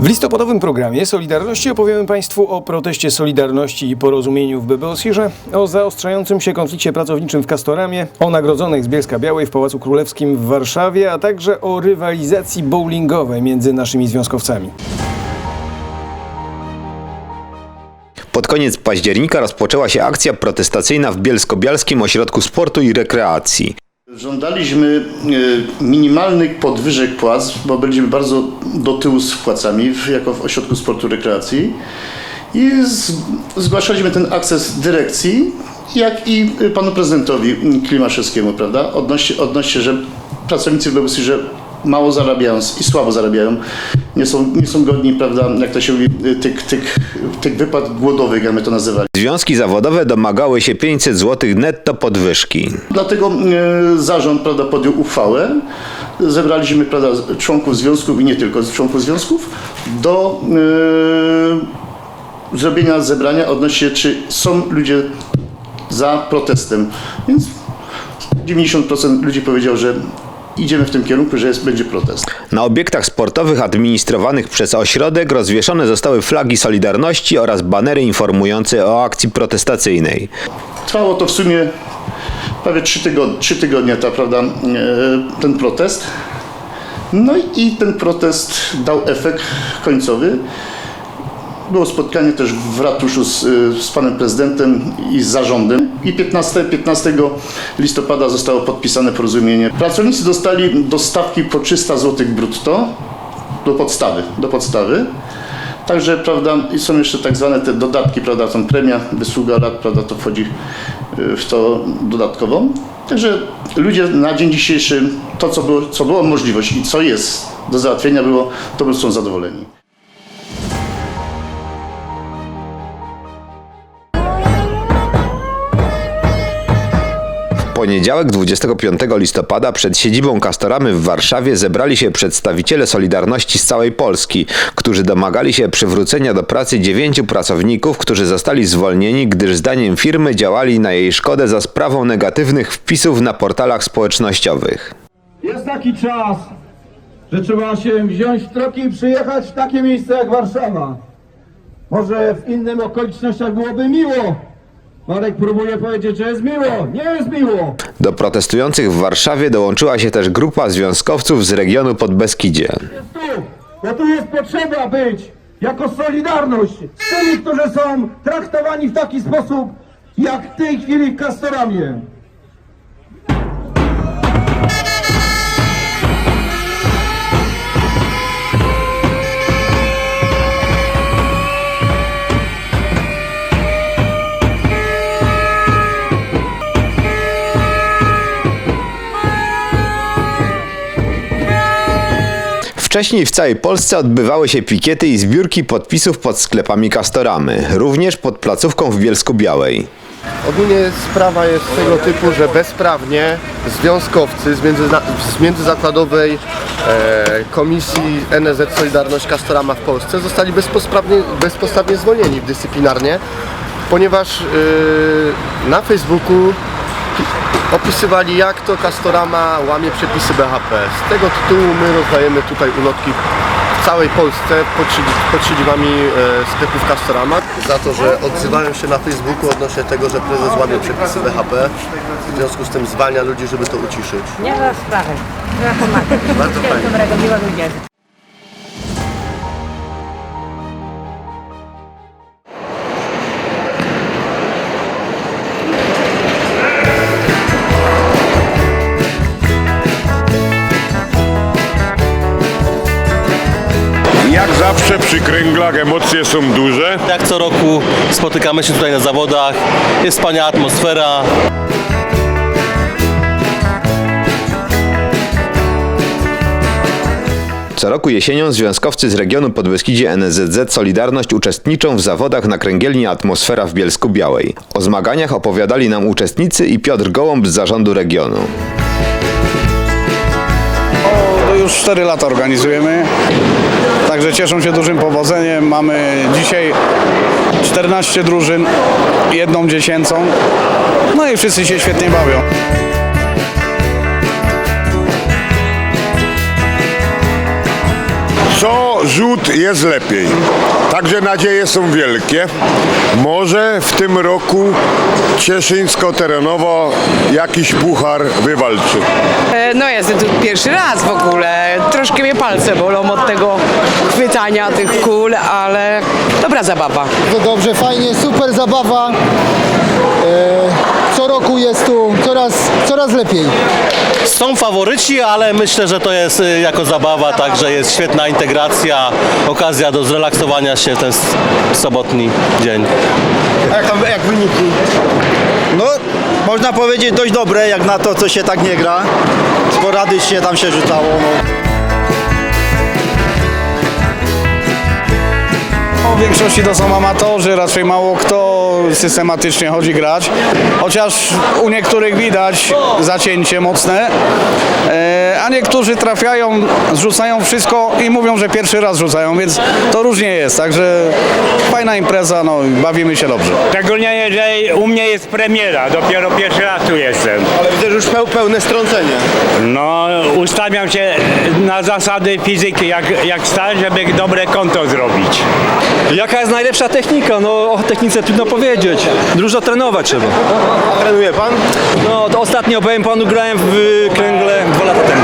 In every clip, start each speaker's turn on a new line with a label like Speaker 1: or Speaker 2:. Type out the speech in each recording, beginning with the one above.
Speaker 1: W listopadowym programie Solidarności opowiemy Państwu o proteście Solidarności i porozumieniu w Bebelsirze, o zaostrzającym się konflikcie pracowniczym w Castoramie, o nagrodzonych z Bielska Białej w Pałacu Królewskim w Warszawie, a także o rywalizacji bowlingowej między naszymi związkowcami.
Speaker 2: Pod koniec października rozpoczęła się akcja protestacyjna w Bielsko-Bialskim Ośrodku Sportu i Rekreacji.
Speaker 3: Żądaliśmy e, minimalnych podwyżek płac, bo byliśmy bardzo do tyłu z płacami jako w ośrodku sportu rekreacji. I zgłaszaliśmy ten akces dyrekcji, jak i panu prezydentowi Klimaszewskiemu, prawda? Odnośnie, odnośnie że pracownicy w Bebusy, że mało zarabiają i słabo zarabiają, nie są, nie są godni, prawda, jak to się mówi, tych, tych, tych wypłat głodowych, jak my to nazywali.
Speaker 2: Związki zawodowe domagały się 500 zł netto podwyżki.
Speaker 3: Dlatego e, zarząd prawda, podjął uchwałę. Zebraliśmy prawda, członków związków i nie tylko członków związków do e, zrobienia zebrania odnośnie czy są ludzie za protestem. Więc 90% ludzi powiedział, że idziemy w tym kierunku, że jest, będzie protest.
Speaker 2: Na obiektach sportowych administrowanych przez ośrodek rozwieszone zostały flagi Solidarności oraz banery informujące o akcji protestacyjnej.
Speaker 3: Trwało to w sumie prawie trzy tygodnie, trzy tygodnie ta, prawda, e, ten protest. No i ten protest dał efekt końcowy. Było spotkanie też w ratuszu z, e, z panem prezydentem i z zarządem. I 15, 15 listopada zostało podpisane porozumienie. Pracownicy dostali do stawki po 300 zł brutto do podstawy. Do podstawy. Także, prawda, i są jeszcze tak zwane te dodatki, prawda, tą premia, wysługa lat, prawda, to wchodzi y, w to dodatkowo. Także ludzie na dzień dzisiejszy, to co było, co było możliwość i co jest do załatwienia było, to są zadowoleni.
Speaker 2: Poniedziałek 25 listopada przed siedzibą Kastoramy w Warszawie zebrali się przedstawiciele Solidarności z całej Polski, którzy domagali się przywrócenia do pracy dziewięciu pracowników, którzy zostali zwolnieni, gdyż zdaniem firmy działali na jej szkodę za sprawą negatywnych wpisów na portalach społecznościowych.
Speaker 4: Jest taki czas, że trzeba się wziąć troki i przyjechać w takie miejsce jak Warszawa. Może w innych okolicznościach byłoby miło. Marek próbuje powiedzieć, że jest miło. Nie jest miło.
Speaker 2: Do protestujących w Warszawie dołączyła się też grupa związkowców z regionu Podbeskidzie.
Speaker 4: Jest tu, bo tu jest potrzeba być jako solidarność z tymi, którzy są traktowani w taki sposób, jak w tej chwili w Castoramie.
Speaker 2: Wcześniej w całej Polsce odbywały się pikiety i zbiórki podpisów pod sklepami Kastoramy, również pod placówką w Bielsku Białej.
Speaker 5: Ogólnie sprawa jest tego typu, że bezprawnie związkowcy z, międzyna- z międzyzakładowej e, komisji NSZ Solidarność Castorama w Polsce zostali bezpodstawnie zwolnieni dyscyplinarnie, ponieważ e, na Facebooku opisywali jak to Castorama łamie przepisy BHP. Z tego tytułu my rozdajemy tutaj ulotki w całej Polsce pod, siedzi- pod siedzibami e, sklepów Castorama za to, że odzywają się na Facebooku odnośnie tego, że prezes łamie przepisy BHP. W związku z tym zwalnia ludzi, żeby to uciszyć.
Speaker 6: Nie ma sprawy. Trzeba pomagać.
Speaker 5: Bardzo fajnie.
Speaker 6: dobrego, miłego dnia.
Speaker 7: Zawsze przy kręglach emocje są duże.
Speaker 8: Jak co roku spotykamy się tutaj na zawodach, jest wspaniała atmosfera.
Speaker 2: Co roku jesienią związkowcy z regionu Podbeskidzie NSZZ Solidarność uczestniczą w zawodach na kręgielni Atmosfera w Bielsku Białej. O zmaganiach opowiadali nam uczestnicy i Piotr Gołąb z zarządu regionu.
Speaker 9: O, to już 4 lata organizujemy. Także cieszą się dużym powodzeniem. Mamy dzisiaj 14 drużyn, jedną dziesięcą. No i wszyscy się świetnie bawią.
Speaker 7: Co rzut jest lepiej. Także nadzieje są wielkie. Może w tym roku Cieszyńsko-Terenowo jakiś puchar wywalczy.
Speaker 10: E, No jestem tu pierwszy raz w ogóle. Troszkę mnie palce bolą od tego chwytania tych kul, ale dobra zabawa.
Speaker 11: To dobrze, fajnie, super zabawa. E, co roku jest tu coraz, coraz lepiej.
Speaker 8: Są faworyci, ale myślę, że to jest y, jako zabawa, także jest świetna integracja, okazja do zrelaksowania się w ten sobotni dzień.
Speaker 5: A jak, tam, jak wyniki?
Speaker 11: No, można powiedzieć dość dobre, jak na to, co się tak nie gra. Sporadycznie tam się rzucało. No.
Speaker 9: W większości to są amatorzy, raczej mało kto systematycznie chodzi grać. Chociaż u niektórych widać zacięcie mocne, e, a niektórzy trafiają, zrzucają wszystko i mówią, że pierwszy raz rzucają, więc to różnie jest. Także fajna impreza, no i bawimy się dobrze.
Speaker 4: Szczególnie jeżeli u mnie jest premiera, dopiero pierwszy raz tu jestem.
Speaker 5: Ale widzę, że już peł, pełne strącenie.
Speaker 4: No, ustawiam się na zasady fizyki, jak, jak stać, żeby dobre konto zrobić.
Speaker 8: Jaka jest najlepsza technika? No o technice trudno powiedzieć. Dużo trenować trzeba.
Speaker 5: Trenuje pan?
Speaker 8: No to ostatnio powiem panu grałem w kręgle dwa lata temu.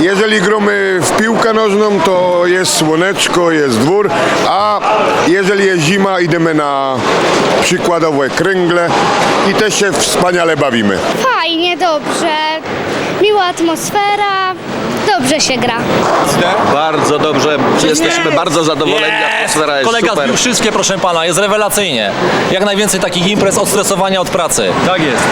Speaker 7: Jeżeli gromy w piłkę nożną, to jest słoneczko, jest dwór, a jeżeli jest zima, idziemy na przykładowe kręgle i też się wspaniale bawimy.
Speaker 6: Fajnie, dobrze. Miła atmosfera. Dobrze się gra.
Speaker 8: Bardzo dobrze, jesteśmy bardzo zadowoleni, atmosfera jest
Speaker 12: Kolega
Speaker 8: super.
Speaker 12: zbił wszystkie, proszę pana, jest rewelacyjnie. Jak najwięcej takich imprez, odstresowania od pracy.
Speaker 8: Tak jest.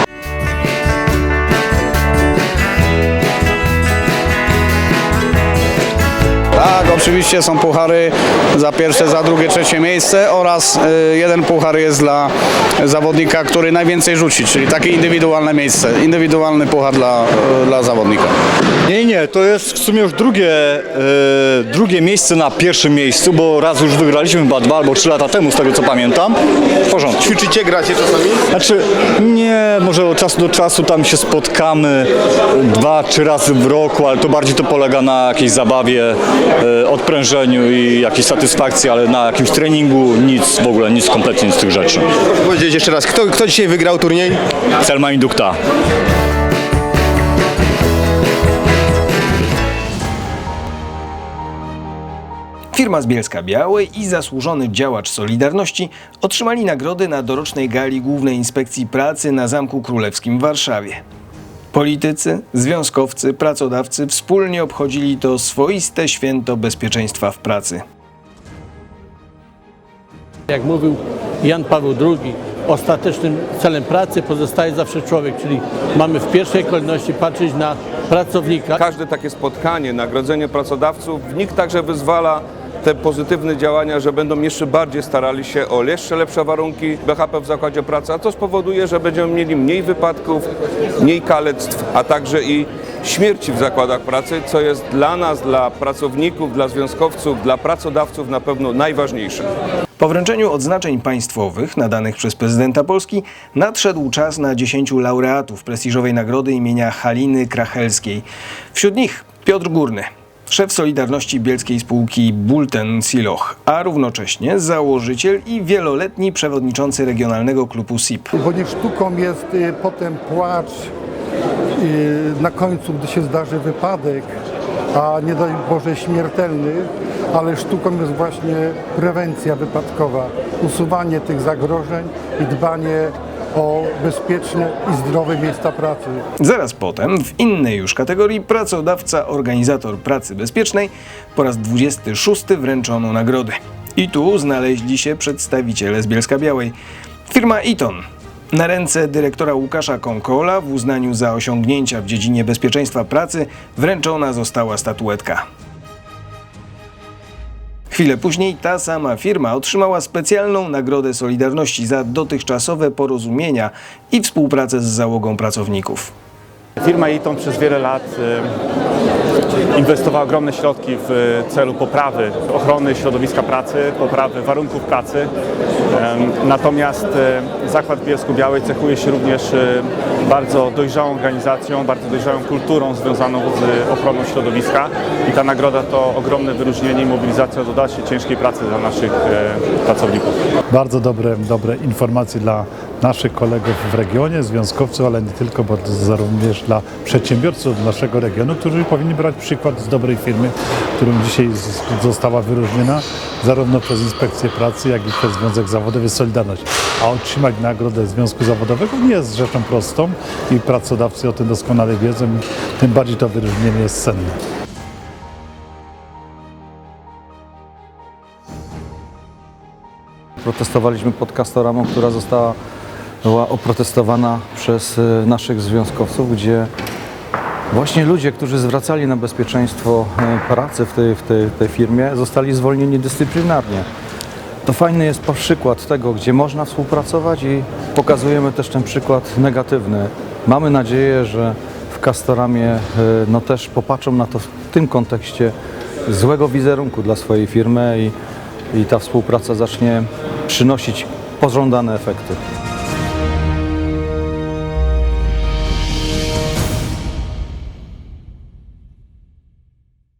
Speaker 9: Oczywiście są puchary za pierwsze, za drugie, trzecie miejsce oraz y, jeden puchar jest dla zawodnika, który najwięcej rzuci, czyli takie indywidualne miejsce, indywidualny puchar dla, y, dla zawodnika.
Speaker 11: Nie, nie, to jest w sumie już drugie, e, drugie miejsce na pierwszym miejscu, bo raz już wygraliśmy chyba dwa albo trzy lata temu, z tego co pamiętam. W porządku.
Speaker 5: Ćwiczycie, gracie czasami?
Speaker 11: Znaczy, nie, może od czasu do czasu tam się spotkamy dwa, trzy razy w roku, ale to bardziej to polega na jakiejś zabawie, odprężeniu i jakiejś satysfakcji, ale na jakimś treningu nic w ogóle, nic kompletnie z tych rzeczy.
Speaker 5: Proszę powiedzieć jeszcze raz, kto, kto dzisiaj wygrał turniej?
Speaker 11: Selma Indukta.
Speaker 1: Firma z Bielska Białej i zasłużony działacz Solidarności otrzymali nagrody na dorocznej gali Głównej Inspekcji Pracy na Zamku Królewskim w Warszawie. Politycy, związkowcy, pracodawcy wspólnie obchodzili to swoiste święto bezpieczeństwa w pracy.
Speaker 4: Jak mówił Jan Paweł II, ostatecznym celem pracy pozostaje zawsze człowiek, czyli mamy w pierwszej kolejności patrzeć na pracownika.
Speaker 9: Każde takie spotkanie, nagrodzenie pracodawców, w nich także wyzwala te pozytywne działania, że będą jeszcze bardziej starali się o jeszcze lepsze warunki BHP w zakładzie pracy, a to spowoduje, że będziemy mieli mniej wypadków, mniej kalectw, a także i śmierci w zakładach pracy, co jest dla nas, dla pracowników, dla związkowców, dla pracodawców na pewno najważniejsze.
Speaker 1: Po wręczeniu odznaczeń państwowych nadanych przez prezydenta Polski nadszedł czas na 10 laureatów prestiżowej nagrody imienia Haliny Krachelskiej. Wśród nich Piotr Górny, szef Solidarności Bielskiej Spółki Bulten Siloch, a równocześnie założyciel i wieloletni przewodniczący regionalnego klubu SIP.
Speaker 11: Bo nie sztuką jest y, potem płacz y, na końcu, gdy się zdarzy wypadek, a nie daj Boże śmiertelny, ale sztuką jest właśnie prewencja wypadkowa, usuwanie tych zagrożeń i dbanie o bezpieczne i zdrowe miejsca pracy.
Speaker 1: Zaraz potem, w innej już kategorii, pracodawca, organizator pracy bezpiecznej po raz 26 wręczono nagrody. I tu znaleźli się przedstawiciele z Bielska Białej. Firma Iton. Na ręce dyrektora Łukasza Konkola w uznaniu za osiągnięcia w dziedzinie bezpieczeństwa pracy wręczona została statuetka. Chwilę później ta sama firma otrzymała specjalną nagrodę Solidarności za dotychczasowe porozumienia i współpracę z załogą pracowników.
Speaker 13: Firma Eaton przez wiele lat e, inwestowała ogromne środki w celu poprawy ochrony środowiska pracy, poprawy warunków pracy. Natomiast e, Zakład Bielsku-Białej cechuje się również e, bardzo dojrzałą organizacją, bardzo dojrzałą kulturą związaną z ochroną środowiska i ta nagroda to ogromne wyróżnienie i mobilizacja do dalszej ciężkiej pracy dla naszych e, pracowników.
Speaker 14: Bardzo dobre, dobre informacje dla naszych kolegów w regionie, związkowców, ale nie tylko, bo również dla przedsiębiorców naszego regionu, którzy powinni brać przykład z dobrej firmy, którą dzisiaj została wyróżniona zarówno przez Inspekcję Pracy, jak i przez Związek Zawodowy Solidarność. A otrzymać nagrodę Związku Zawodowego nie jest rzeczą prostą i pracodawcy o tym doskonale wiedzą tym bardziej to wyróżnienie jest cenne.
Speaker 15: Protestowaliśmy pod Castoramą, która została była oprotestowana przez e, naszych związkowców, gdzie właśnie ludzie, którzy zwracali na bezpieczeństwo e, pracy w tej, w tej, tej firmie, zostali zwolnieni dyscyplinarnie. To fajny jest przykład tego, gdzie można współpracować i pokazujemy też ten przykład negatywny. Mamy nadzieję, że w Castoramie e, no też popatrzą na to w tym kontekście złego wizerunku dla swojej firmy i, i ta współpraca zacznie przynosić pożądane efekty.